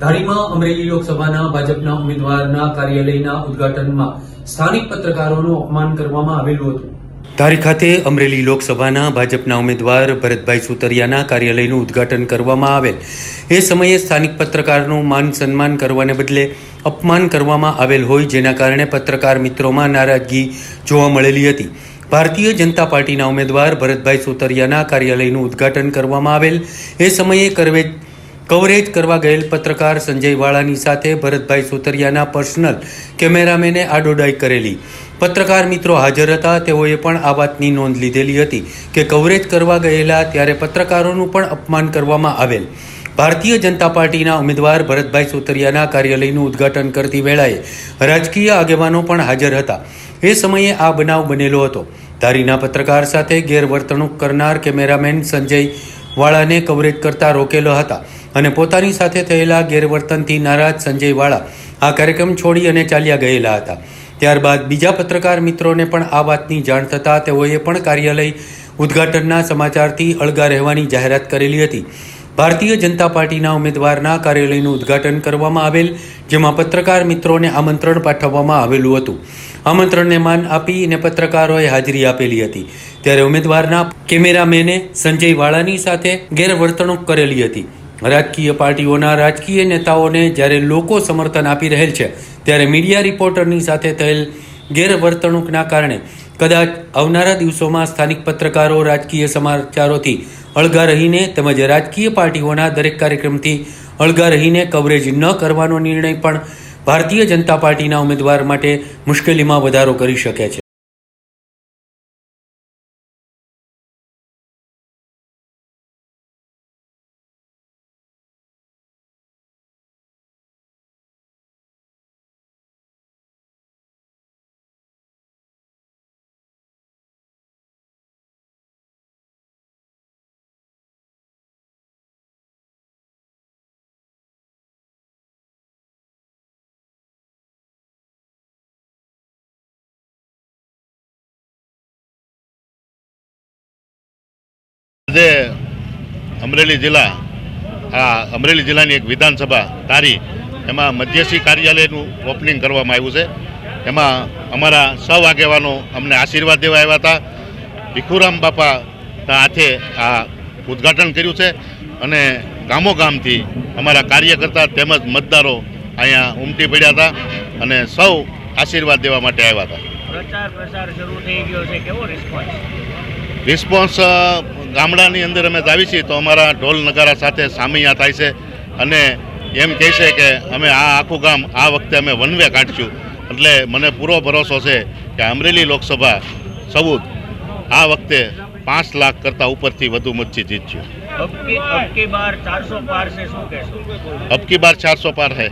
ધારીમાં અમરેલી લોકસભાના ભાજપના ઉમેદવારના કાર્યાલયના ઉદ્ઘાટનમાં સ્થાનિક પત્રકારોનું અપમાન કરવામાં આવેલું હતું. ધારી ખાતે અમરેલી લોકસભાના ભાજપના ઉમેદવાર ભરતભાઈ સુતરિયાના કાર્યાલયનું ઉદ્ઘાટન કરવામાં આવેલ. એ સમયે સ્થાનિક પત્રકારનું માન સન્માન કરવાને બદલે અપમાન કરવામાં આવેલ હોય જેના કારણે પત્રકાર મિત્રોમાં નારાજગી જોવા મળેલી હતી. ભારતીય જનતા પાર્ટીના ઉમેદવાર ભરતભાઈ સુતરિયાના કાર્યાલયનું ઉદ્ઘાટન કરવામાં આવેલ. એ સમયે કરવેજ કવરેજ કરવા ગયેલ પત્રકાર સંજય વાળાની સાથે ભરતભાઈ સુતરિયાના પર્સનલ કેમેરામેને આડોડાઈ કરેલી. પત્રકાર મિત્રો હાજર હતા, તેઓએ પણ આ વાતની નોંધ લીધેલી હતી કે કવરેજ કરવા ગયેલા ત્યારે પત્રકારોનું પણ અપમાન કરવામાં આવેલ. ભારતીય જનતા પાર્ટીના ઉમેદવાર ભરતભાઈ સુતરિયાના કાર્યાલયનું ઉદ્ઘાટન કરતી વેળાએ રાજકીય આગેવાનો પણ હાજર હતા. એ સમયે આ બનાવ બનેલો હતો. ધારીના પત્રકાર સાથે ગેરવર્તણૂક કરનાર કેમેરામેન સંજય વાળાને કવરેજ કરતા રોકેલો હતા. અને પોતાની સાથે થયેલા ગેરવર્તનથી નારાજ સંજયવાળા આ કાર્યક્રમ છોડી અને ચાલ્યા ગયેલા હતા. ત્યારબાદ બીજા પત્રકાર મિત્રોને પણ આ વાતની જાણ થતાં તેઓએ પણ કાર્યાલય ઉદ્ઘાટનના સમાચારથી અળગા રહેવાની જાહેરાત કરેલી હતી. ભારતીય જનતા પાર્ટીના ઉમેદવારના કાર્યાલયનું ઉદ્ઘાટન કરવામાં આવેલ, જેમાં પત્રકાર મિત્રોને આમંત્રણ પાઠવવામાં આવેલું હતું. આમંત્રણને માન આપી અને પત્રકારોએ હાજરી આપેલી હતી. ત્યારે ઉમેદવારના કેમેરામેને સંજય વાળાની સાથે ગેરવર્તણૂક કરેલી હતી. રાજકીય પાર્ટીઓના રાજકીય નેતાઓને જ્યારે લોકો સમર્થન આપી રહેલ છે, ત્યારે મીડિયા રિપોર્ટરની સાથે થયેલ ગેરવર્તણૂકના કારણે કદાચ આવનારા દિવસોમાં સ્થાનિક પત્રકારો રાજકીય સમાચારોથી અળગા રહીને તેમજ રાજકીય પાર્ટીઓના દરેક કાર્યક્રમથી અળગા રહીને કવરેજ ન કરવાનો નિર્ણય પણ ભારતીય જનતા પાર્ટીના ઉમેદવાર માટે મુશ્કેલીમાં વધારો કરી શકે છે. આજે અમરેલી જિલ્લા આ અમરેલી જિલ્લાની એક વિધાનસભા તારી એમાં મધ્યસ્થી કાર્યાલયનું ઓપનિંગ કરવામાં આવ્યું છે. એમાં અમારા સૌ આગેવાનો અમને આશીર્વાદ દેવા આવ્યા હતા. ભીખુરામ બાપા હાથે આ ઉદ્ઘાટન કર્યું છે અને ગામો ગામથી અમારા કાર્યકર્તા તેમજ મતદારો અહીંયા ઉમટી પડ્યા હતા અને સૌ આશીર્વાદ દેવા માટે આવ્યા હતા. પ્રચાર પ્રસાર શરૂ થઈ ગયો છે. કેવો રિસ્પોન્સ ગામડાની અંદર અમે જાવી છીએ તો અમારા ઢોલ નગારા સાથે સામૈયા થાય છે અને એમ કહે છે કે અમે આ આખું ગામ આ વખતે અમે વનવે કાઢશું. એટલે મને પૂરો ભરોસો છે કે અમરેલી લોકસભા સૌદ આ વખતે પાંચ લાખ કરતાં ઉપરથી વધુ મતથી જીતશું. અબકી બાર ચારસો પાર છે શું કહેશો? અબકી બાર ચારસો પાર હે